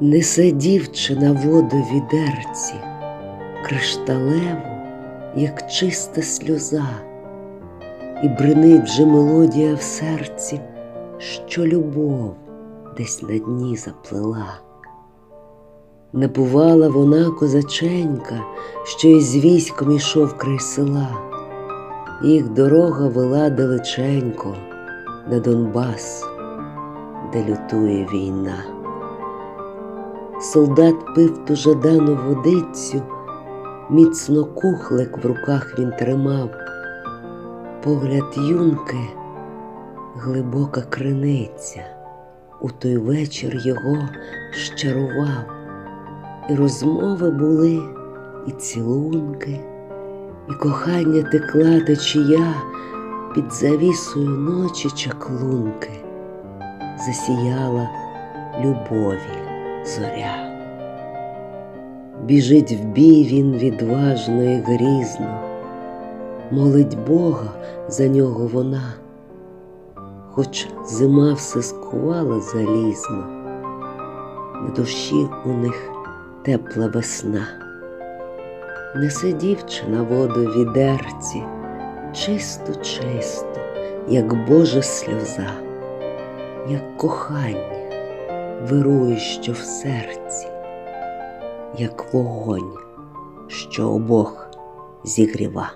Несе дівчина воду відерці, кришталеву, як чиста сльоза, і бринить вже мелодія в серці, що любов десь на дні заплела. Не вона козаченька, що із військом ішов край села, їх дорога вела далеченько на Донбас, де лютує війна. Солдат пив ту жадану водицю, міцно кухлик в руках він тримав, погляд юнки, глибока криниця, у той вечір його щарував, і розмови були, і цілунки, і кохання текла течія під завісою ночі чаклунки, засіяла любові зоря. Біжить в бій він відважно і грізно, молить Бога за нього вона, хоч зима все скувала залізно, на душі у них тепла весна. Несе дівчина воду в відерці, чисту, чисту, як Божа сльоза, як кохання вирує, що в серці, як вогонь, що обох зігріва.